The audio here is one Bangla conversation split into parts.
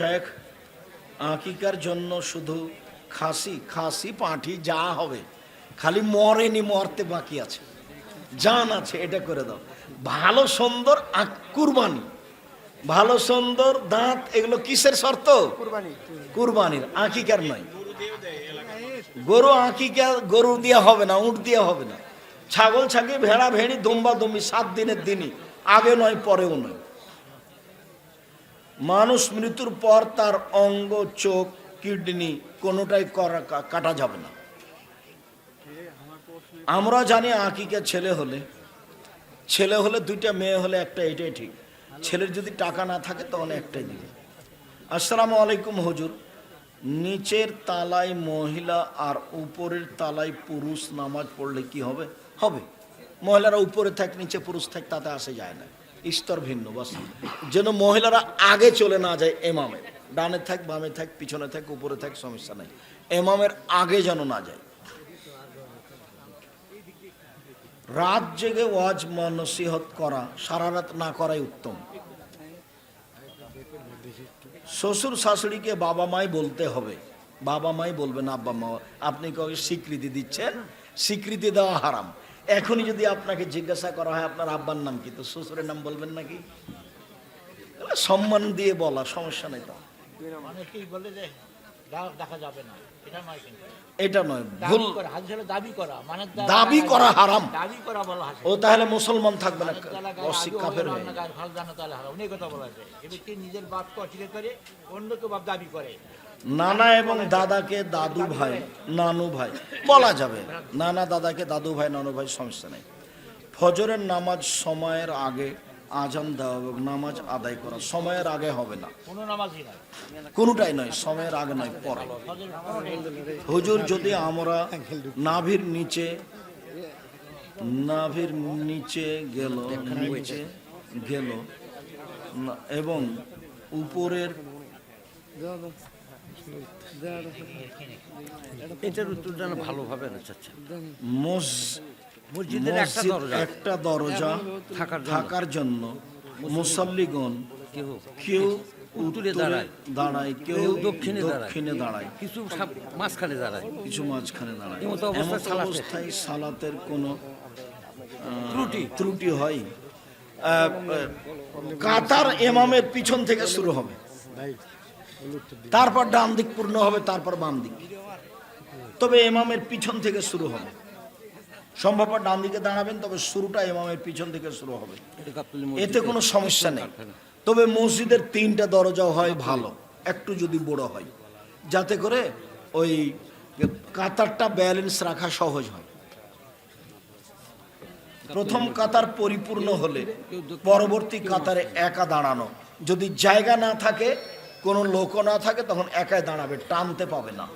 শেখ আঁকিকার জন্য শুধু খাসি খাসি পাঁঠি যা হবে খালি মরেনি মরতে বাকি আছে। জান আছে এটা করে দাও। ভালো সুন্দর আক- কুরবানি। ভালো সুন্দর দাঁত এগুলো কিসের শর্ত? কুরবানির আঁকিকার নয়। গরু আকিকা গরু দিয়ে হবে না উঠ দিয়ে হবে না। ছাগল ছাগি ভেড়া ভেড়ি দুম্বা দুম্বি সাত দিনের দিনই আগে নয় পরেও নয়। মানুষ মৃত্যুর পর তার অঙ্গ, চোখ, কিডনি কোনোটাই করা কাটা যাবে না। আমরা জানি আকিকে ছেলে হলে ছেলে হলে দুইটা মেয়ে হলে একটা এটাই ঠিক। ছেলের যদি টাকা না থাকে তখন একটাই দিবে। আসসালামু আলাইকুম হুজুর, নিচের তালায় মহিলা আর উপরের তালায় পুরুষ নামাজ পড়লে কি হবে? হবে। মহিলারা উপরে থাক, নিচে পুরুষ থাক, তাতে আসে যায় না। স্তর ভিন্ন, বাস। যেন মহিলারা আগে চলে না যায় এমামের। ডানে থাক, বামে থাক, পিছনে থাক, উপরে থাক, সমস্যা নাই। এমামের আগে যেন না যায়। রাত জেগে ওয়াজ নসিহত করা, সারা রাত না করাই উত্তম। শ্বশুর শাশুড়িকে বাবা মাই বলতে হবে। বাবা মাই বলবেন, আব্বা মা, আপনি কাউকে স্বীকৃতি দিচ্ছেন? স্বীকৃতি দেওয়া হারাম। এখনই যদি আপনাকে জিজ্ঞাসা করা হয় আপনার আব্বার নাম কি? তো শ্বশুরের নাম বলবেন নাকি? সম্মান দিয়ে বলা সমস্যা নেই তো। অনেকেই বলে যে দেখা যাবে না। এটা নয় ভুল। দাবি করা। মানে দাবি করা হারাম। দাবি করা বলা ও তাহলে মুসলমান থাকবে না। কাফের হয়ে জানা তাহলে হারাম। অনেক কথা বলা আছে এ ব্যক্তি নিজের বাপকে অস্বীকার করে অন্যকে বাপ দাবি করে। নানা এবং দাদাকে দাদু ভাই নানু ভাই বলা যাবে। নানা দাদাকে দাদু ভাই নানু ভাই সমস্যা নেই। ফজরের নামাজ সময়ের আগে আজান দেওয়া এবং নামাজ আদায় করা সময়ের আগে হবে না। কোনোটাই নয় সময়ের আগে নয় পরে। হুজুর যদি আমরা নাভির নিচে নাভির নিচে গেল নিচে গেল এবং উপরের এটার উত্তরটা না ভালোভাবে চাচ্ছেন মসজিদের একটা দরজা। একটা দরজা থাকার জন্য। থাকার জন্য মুসল্লিগণ কেউ কেউ উত্তরে দাঁড়ায়, দাঁড়ায় কেউ দক্ষিণে। দক্ষিণে দাঁড়ায়। কিছু মাঝখানে দাঁড়ায়। কিছু মাঝখানে দাঁড়ায়। অবস্থায় সালাতের কোনো ত্রুটি। ত্রুটি হয়। কাতার এমামের পিছন থেকে শুরু হবে। তারপর ডান দিক পূর্ণ হবে, তারপর বাম দিক তবে এমামের পিছন থেকে শুরু হবে। সম্ভব ডান দিকে দাঁড়াবেন, তবে শুরুটা এমামের পিছন থেকে শুরু হবে। এতে কোনো সমস্যা নেই। তবে মসজিদের তিনটা দরজা হয় ভালো, একটু যদি বড় হয়। যাতে করে ওই কাতারটা ব্যালেন্স রাখা সহজ হয়। প্রথম কাতার পরিপূর্ণ হলে পরবর্তী কাতারে একা দাঁড়ানো। যদি জায়গা না থাকে কোনো লোকও না থাকে তখন একাই দাঁড়াবে টানতে পাবে না।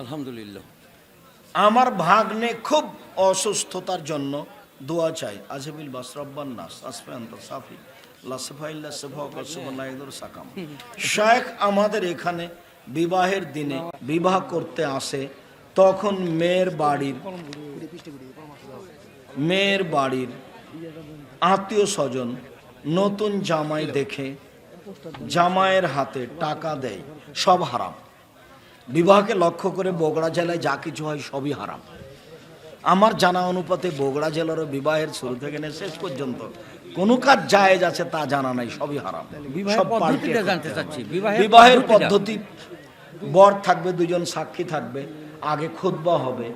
আলহামদুলিল্লাহ। আমার ভাগ্নে খুব অসুস্থতার জন্য দোয়া চাই। আজবিল বাসরব্বান নাস আসফান্ত সাফি লাসফাইল্লা সফাকুর সাকাম। শায়েখ আমাদের এখানে বিবাহের দিনে বিবাহ করতে আসে তখন মেয়ের বাড়ির মেয়ের বাড়ির আত্মীয় স্বজন নতুন জামাই দেখে জামাইয়ের হাতে টাকা দেয় সব হারাম। বিবাহকে লক্ষ্য করে বগুড়া জেলায় যা কিছু হয় সবই হারাম। আমার জানা অনুপাতে বগুড়া জেলারও বিবাহের শুরু থেকে শেষ পর্যন্ত। কোনো কাজ জায়েজ আছে তা জানা নাই সবই হারাম। বিবাহের সব জানতে চাচ্ছি। পদ্ধতি বর থাকবে দুজন সাক্ষী থাকবে আগে খুতবা হবে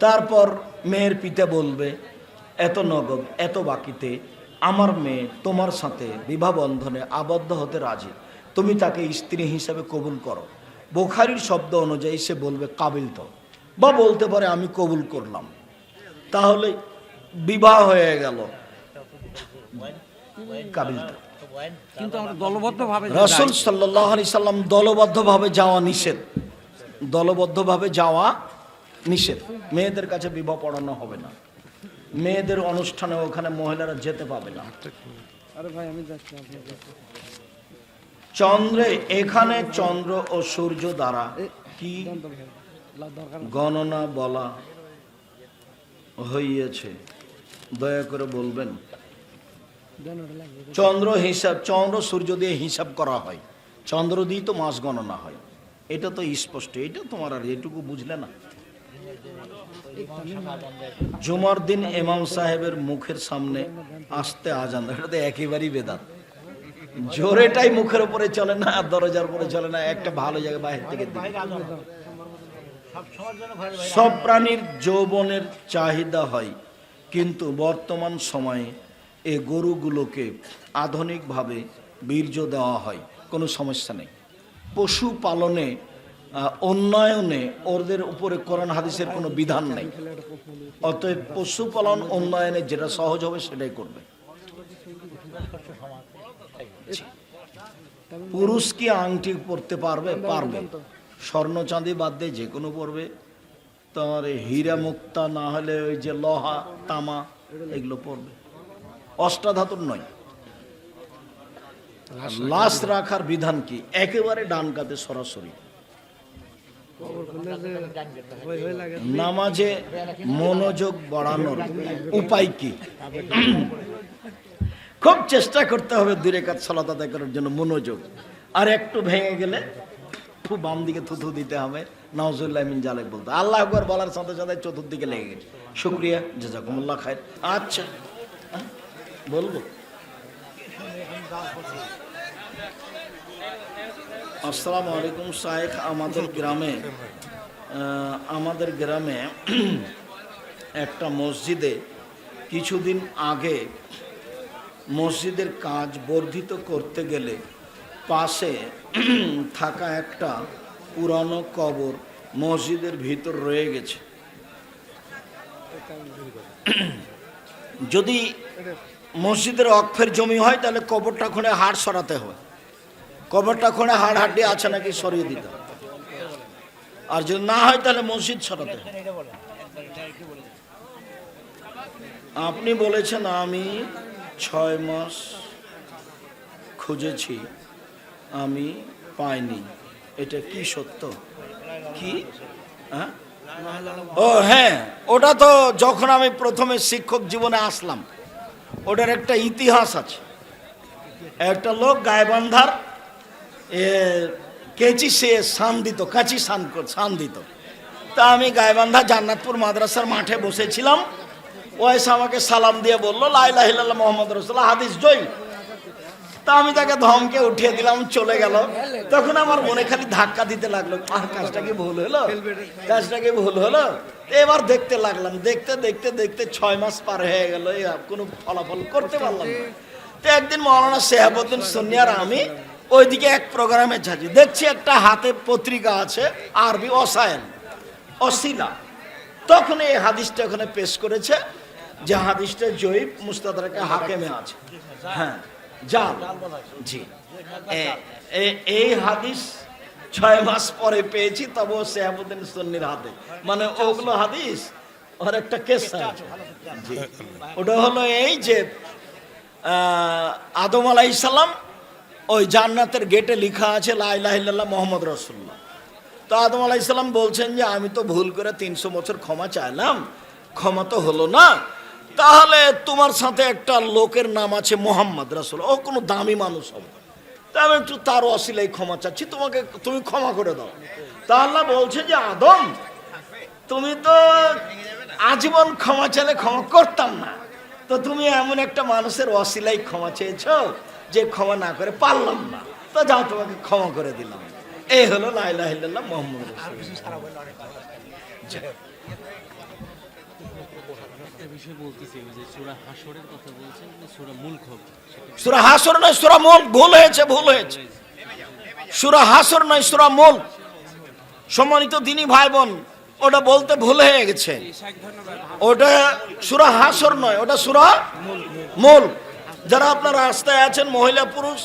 তারপর মেয়ের পিতা বলবে এত নগদ এত বাকিতে আমার মেয়ে তোমার সাথে বিবাহ বন্ধনে আবদ্ধ হতে রাজি। তুমি তাকে স্ত্রী হিসাবে কবুল করো। বোখারির শব্দ অনুযায়ী সে বলবে কাবিল তো। বা বলতে পারে আমি কবুল করলাম। তাহলে বিবাহ হয়ে গেল। কাবিল তো। রসুল যাই, সাল্লাহ সাল্লাম দলবদ্ধভাবে যাওয়া নিষেধ। দলবদ্ধভাবে যাওয়া নিষেধ। মেয়েদের কাছে বিবাহ পড়ানো হবে না। মেয়েদের অনুষ্ঠানে ওখানে মহিলারা যেতে পাবে না। চন্দ্রে এখানে চন্দ্র ও সূর্য দ্বারা কি গণনা বলা হইয়াছে? দয়া করে বলবেন। চন্দ্র হিসাব চন্দ্র সূর্য দিয়ে হিসাব করা হয়। চন্দ্র দিয়ে তো মাস গণনা হয়। এটা তো স্পষ্ট এটা তোমার আর এটুকু বুঝলে না। জুমার দিন এমাম সাহেবের মুখের সামনে আসতে আজান এটা তো একেবারেই বেদাত। জোরেটাই মুখের উপরে চলে না দরজার উপরে চলে না, একটা ভালো জায়গা বাইরে থেকে। সব প্রাণীর যৌবনের চাহিদা হয়, কিন্তু বর্তমান সময়ে এ গরুগুলোকে আধুনিকভাবে বীর্য দেওয়া হয়, কোনো সমস্যা নেই। পশু পালনে উন্নয়নে ওদের উপরে কোরআন হাদিসের কোনো বিধান নেই। অতএব পশুপালন উন্নয়নে যেটা সহজ হবে সেটাই করবে। পুরুষ কি আংটি পরতে পারবে? পারবে। স্বর্ণ চাঁদি বাদ দিয়ে যে কোনো পরবে। তোমার হীরা মুক্তা না হলে ওই যে লোহা, তামা, এগুলো পরবে। অষ্টাধাতুর নয়। লাশ রাখার বিধান কি? একেবারে ডান কাতে সরাসরি। নামাজে মনোযোগ বাড়ানোর উপায় কি? খুব চেষ্টা করতে হবে দূরে কাজ সালাত আদায় করার জন্য মনোযোগ। আর একটু ভেঙে গেলে খুব বাম দিকে থুথু দিতে হবে। নওজুল্লাহ মিন জালেক বলতে আল্লাহ একবার বলার সাথে সাথে চতুর্দিকে লেগে গেছে। শুক্রিয়া জাজাকুমুল্লাহ খায়ের আচ্ছা হ্যাঁ, বলব? আসসালামু আলাইকুম শাহেখ আমাদের গ্রামে আমাদের গ্রামে একটা মসজিদে কিছুদিন আগে মসজিদের কাজ বর্ধিত করতে গেলে পাশে থাকা একটা পুরানো কবর মসজিদের ভিতর রয়ে গেছে। যদি মসজিদের অক্ষের জমি হয়, তাহলে কবরটা খুঁড়ে হাড় সরাতে হবে। কবরটা খুঁড়ে হাড় হাড্ডি আছে নাকি সরিয়ে দিতে আর যদি না হয় তাহলে মসজিদ দিন। আপনি বলেছেন আমি ছয় মাস খুঁজেছি, আমি পাইনি। এটা কি সত্য? কি? হ্যাঁ? ও হ্যাঁ ওটা তো যখন আমি প্রথমে শিক্ষক জীবনে আসলাম, ওটার একটা ইতিহাস আছে। একটা লোক গায়বান্ধার কেচি সে সান দিত, কাচি সান সান দিত। তা আমি গায়বান্ধা জান্নাতপুর মাদ্রাসার মাঠে বসেছিলাম। ও এসে আমাকে সালাম দিয়ে বলল লাইলা হিল্লাহ মোহাম্মদ রসুল্লাহ হাদিস জয় তা আমি তাকে ধমকে উঠিয়ে দিলাম, চলে গেল। তখন আমার মনে খালি ধাক্কা দিতে লাগল আর কাজটা কি ভুল হলো? কাজটা কি ভুল হলো? এবার দেখতে লাগলাম, দেখতে দেখতে দেখতে ছয় মাস পার হয়ে গেল কোনো ফলাফল করতে পারলাম তো একদিন মৌলানা শেহাবুদ্দিন সন্নিয়ার আমি ওইদিকে এক প্রোগ্রামে যাচ্ছি দেখছি একটা হাতে পত্রিকা আছে, আরবি অসায়ন, অশিলা। তখন এই হাদিসটা ওখানে পেশ করেছে যে হাদিসটা জয়ীব মুস্তাদারকে হাকেমে আছে। হ্যাঁ জাল। জি। এই হাদিস ছয় মাস পরে পেয়েছি, তবুও শেহাবুদ্দিন সন্নির হাতে। মানে ওগুলো হাদিস, ওর একটা কেস ওটা হলো এই যে আদম আলাইসাল্লাম ওই জান্নাতের গেটে লিখা আছে লাইলাহিল্লাহ মোহাম্মদ রসুল্লাহ তো আদম আলাইসাল্লাম বলছেন যে, আমি তো ভুল করে তিনশো বছর ক্ষমা চাইলাম, ক্ষমা তো হলো না। তাহলে তোমার সাথে একটা লোকের নাম আছে মোহাম্মদ রাসুল ও কোনো দামি মানুষ হবে তা আমি একটু তার অসিলাই ক্ষমা চাচ্ছি, তোমাকে, তুমি ক্ষমা করে দাও। তা আল্লাহ বলছে যে, আদম, তুমি তো আজীবন ক্ষমা চাইলে ক্ষমা করতাম না। তো তুমি এমন একটা মানুষের অসিলাই ক্ষমা চেয়েছো যে ক্ষমা না করে পারলাম না। তো যাও তোমাকে ক্ষমা করে দিলাম। এই হলো লাইলাহিল্লাহ মোহাম্মদ সুরা হাসর নয় সুরা মুল ভুল হয়েছে ভুল হয়েছে। সুরা হাসর নয় সুরা মুল সম্মানিত দিনী ভাই বোন ওটা বলতে ভুল হয়ে গেছে। ওটা সুরা হাসর নয় ওটা সুরা মূল যারা আপনার রাস্তায় আছেন, মহিলা, পুরুষ,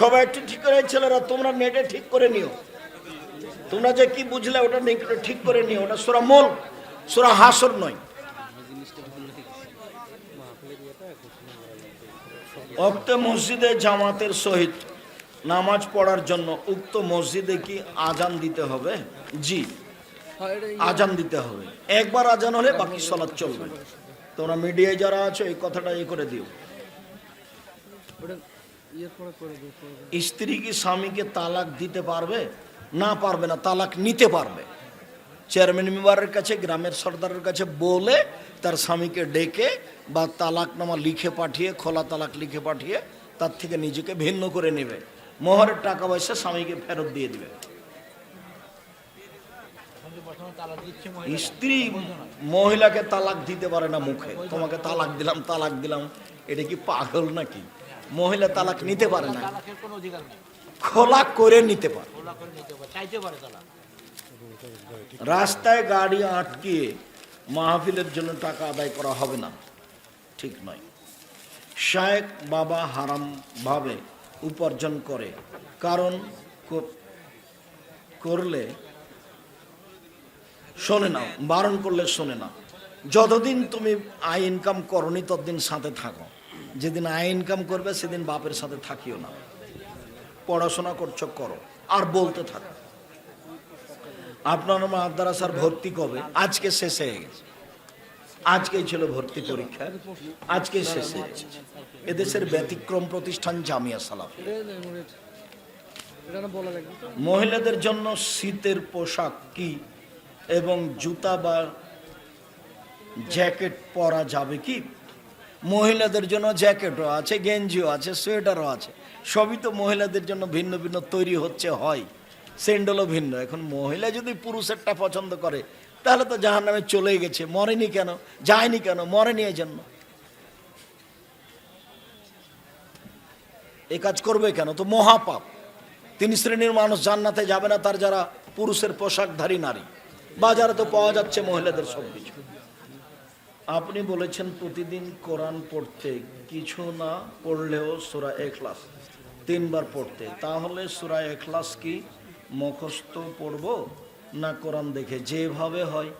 সবাই একটু ঠিক করে, ছেলেরা, তোমরা নেটে ঠিক করে নিও। তোমরা যে কি বুঝলে, ওটা নেটে ঠিক করে নিও। ওটা সুরা মূল, সুরা হাসর নয়। অক্ত মসজিদে জামাতের সহিত নামাজ পড়ার জন্য উক্ত মসজিদে কি আজান দিতে হবে? জি, আজান দিতে হবে। একবার আজান হলে বাকি সলাৎ চলবে। তোমরা মিডিয়ায় যারা আছো, এই কথাটা এ করে দিও। স্ত্রী কি স্বামীকে তালাক দিতে পারবে? না পারবে না, তালাক নিতে পারবে। চেয়ারম্যান মেম্বারের কাছে, গ্রামের সর্দারের কাছে বলে তার স্বামীকে ডেকে বা তালাকনামা লিখে পাঠিয়ে, খোলা তালাক লিখে পাঠিয়ে তার থেকে নিজেকে ভিন্ন করে নেবে। মোহরের টাকা পয়সা স্বামীকে ফেরত দিয়ে দিবে। তালাক স্ত্রী মহিলাকে তালাক দিতে পারে না মুখে। তোমাকে তালাক দিলাম তালাক দিলাম। এটা কি পাগল নাকি? মহিলা তালাক নিতে পারে না। খোলা করে নিতে পারে। রাস্তায় গাড়ি আটকিয়ে মাহফিলের জন্য টাকা আদায় করা হবে না। ঠিক নয়। শায়েক বাবা হারাম ভাবে উপার্জন করে। কারণ করলে শোনে না বারণ করলে শোনে না। যতদিন তুমি আয় ইনকাম করনি ততদিন সাথে থাকো। যেদিন আয় ইনকাম করবে, সেদিন বাপের সাথে থাকিও না। পড়াশোনা করছ, করো। আর বলতে থাকো। আপনার মাদ্রাসার ভর্তি কবে? আজকে শেষ হয়ে গেছে। আজকেই ছিল ভর্তি পরীক্ষা। আজকে শেষ হয়ে গেছে। এদেশের ব্যতিক্রম প্রতিষ্ঠান জামিয়া সালাফ। মহিলাদের জন্য শীতের পোশাক কি এবং জুতা বা জ্যাকেট পরা যাবে কি? মহিলাদের জন্য জ্যাকেটও আছে, গেঞ্জিও আছে, সোয়েটারও আছে। সবই তো মহিলাদের জন্য ভিন্ন ভিন্ন তৈরি হচ্ছে, হয়। স্যান্ডেলও ভিন্ন। এখন মহিলা যদি পুরুষেরটা পছন্দ করে, তাহলে তো জাহান নামে চলেই গেছে। মরেনি কেন? যায়নি কেন? মরেনি এই জন্য এ কাজ করবে কেন? তো মহাপাপ। তিন শ্রেণির মানুষ, জান্নাতে যাবে না তার যারা পুরুষের পোশাকধারী নারী। বাজারে তো পাওয়া যাচ্ছে মহিলাদের সব কিছু আপনি বলেছেন প্রতিদিন কোরআন পড়তে, কিছু না পড়লেও সুরা এখলাস তিনবার পড়তে। তাহলে সুরা এখলাস কি মুখস্থ পড়ব না কোরআন দেখে? যেভাবে হয়